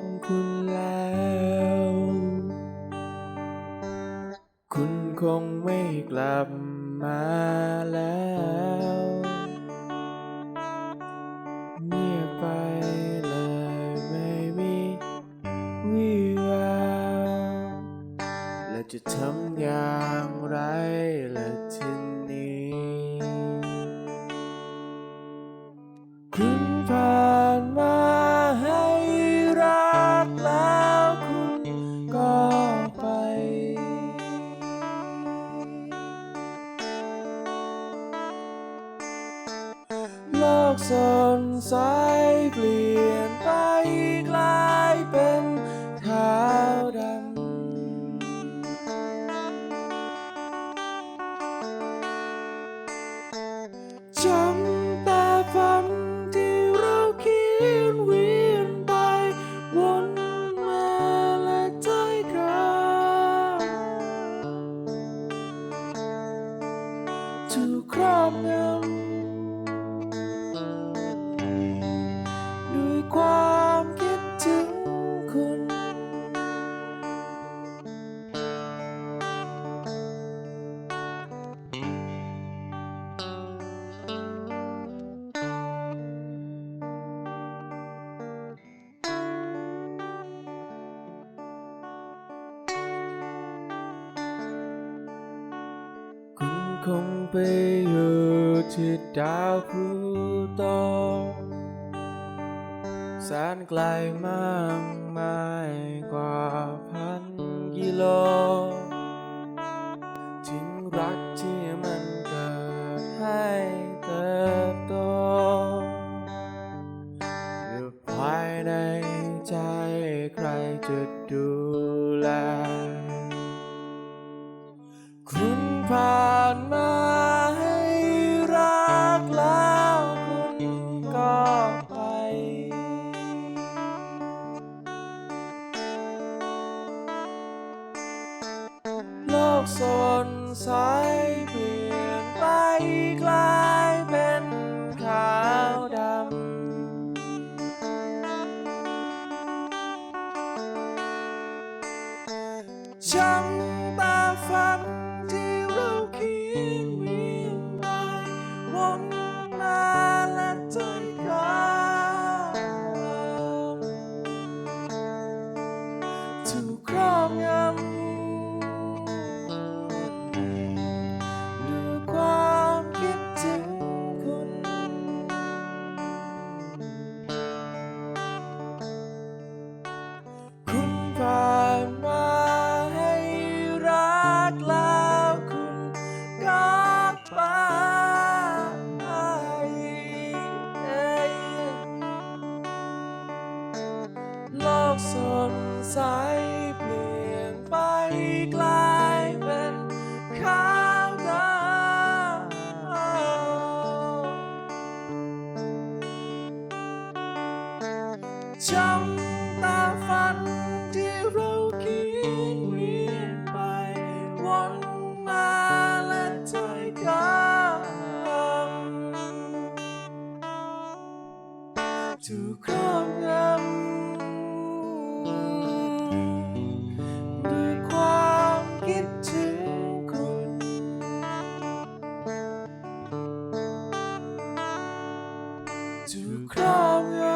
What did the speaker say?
บคุณแล้ว คุณคงไม่กลับมาแล้ว เงียบไปเลยไม่มีวี่แววและจะทำอย่างไรละทีนี้ คุณ กสนใสเปลี่ยนไปกลายเป็นขาวดำจำแต่ฝันที่เราเขียนเวียนไป วนมาและใจคราวถูกครอบง คงไปอยู่ที่ดาวพลูโตแสนไกลมากมายกว่าพันกิโล ทิ้งรักที่มันเกิดให้เติบโตอยู่ภายในใจใครจะดูแลคุณผ่านมา กสนใสเปลี่ยนไปกลายเป็นขาวดำจำตาฝันที่เราเขียนเวียนไปวนมาและใจกลางถูกครอบงำ กสดใสเปลี่ยนไปกลายเป็นขาวดำจำตาฝันที่เราเขียนเวียนไปวนมาและใจกันถูกครอบง I'm